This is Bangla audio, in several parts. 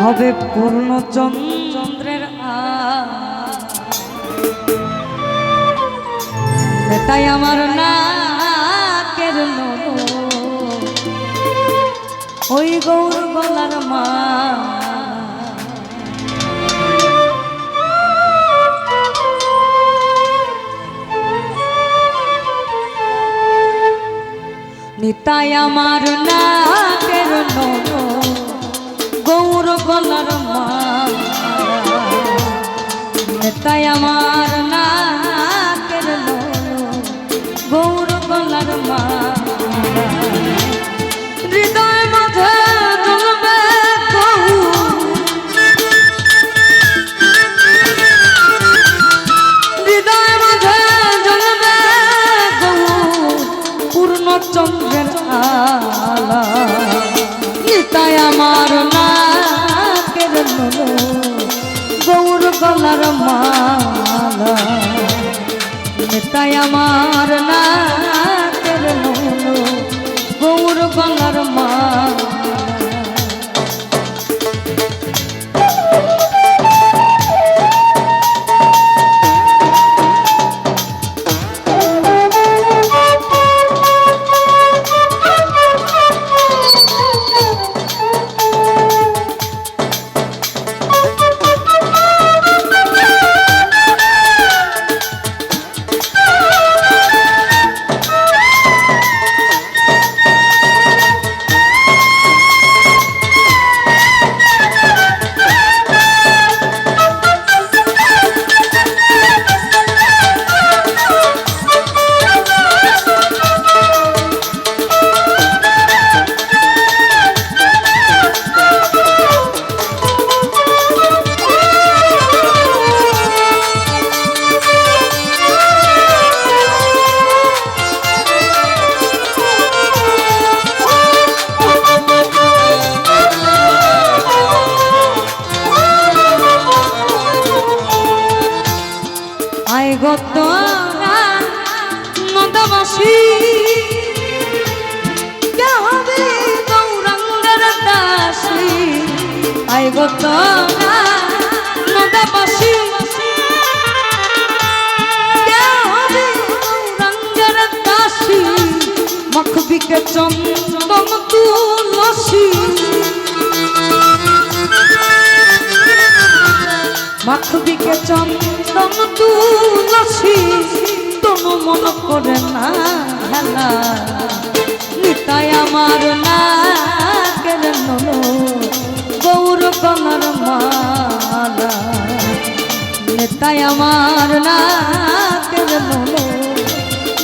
হবে পূর্ণ চন্দ্রের তাই আমার নাকের ওই গৌর গলার মা। নিতাই আমার নাকের নলো নেতাই আমার গলার মালা তাই আমার নাকের নদবাসী হবে গৌরাঙ্গের দাসী? আয় গত নদবাসী হবে গৌরাঙ্গের দাসী? মখবিকে চন্দন তুলসী। মাখবিকে চন্দন তুলসী। তনু মন করে না হেলা নিতাই আমার না কেন গৌর কলার মালা। নিতাই আমার না কেন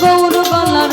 গৌর কলার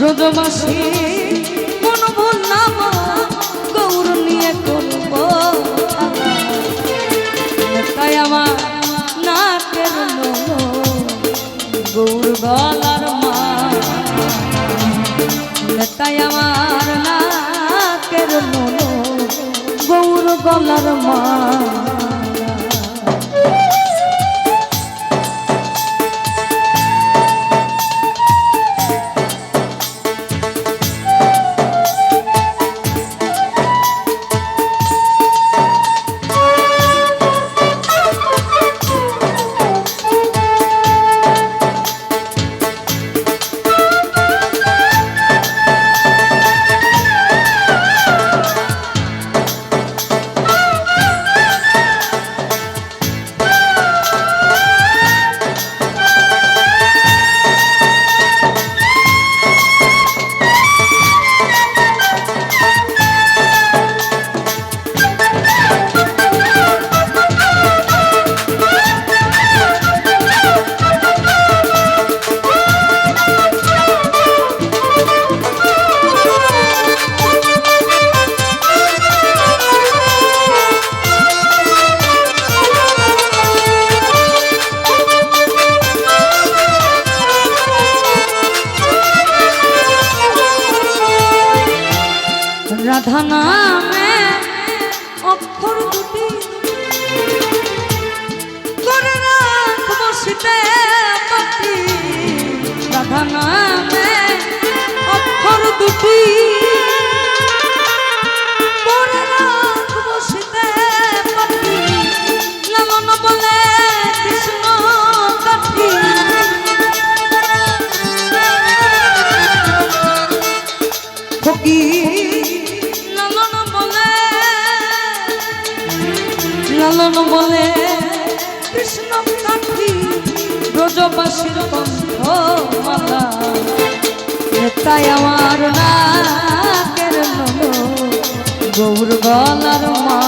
ব্রজবাসী মন ভোলাব গৌর নিয়ে করব তাই আমার নাকের গৌর গলার মা তাই আমার নলো গৌর গলার মা অক্ষর দুটি। করে রাখব শীতে রাধা নামে অক্ষর দুটি। লালন বলে কৃষ্ণ কাঠি ব্রজবাসীর তাই আমার নাকের গৌর গলার মা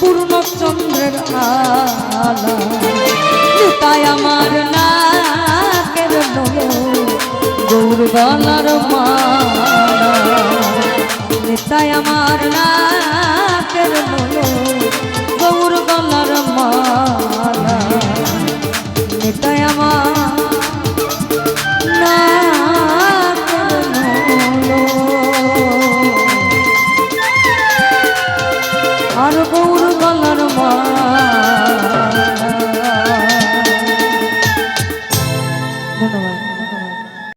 পূর্ণচন্দ্রের আলা। তাই আমার নাকের নলো গৌর গলার মালা। নিতাই আমার নাকের নলো গৌর মালা। নিতাই আমার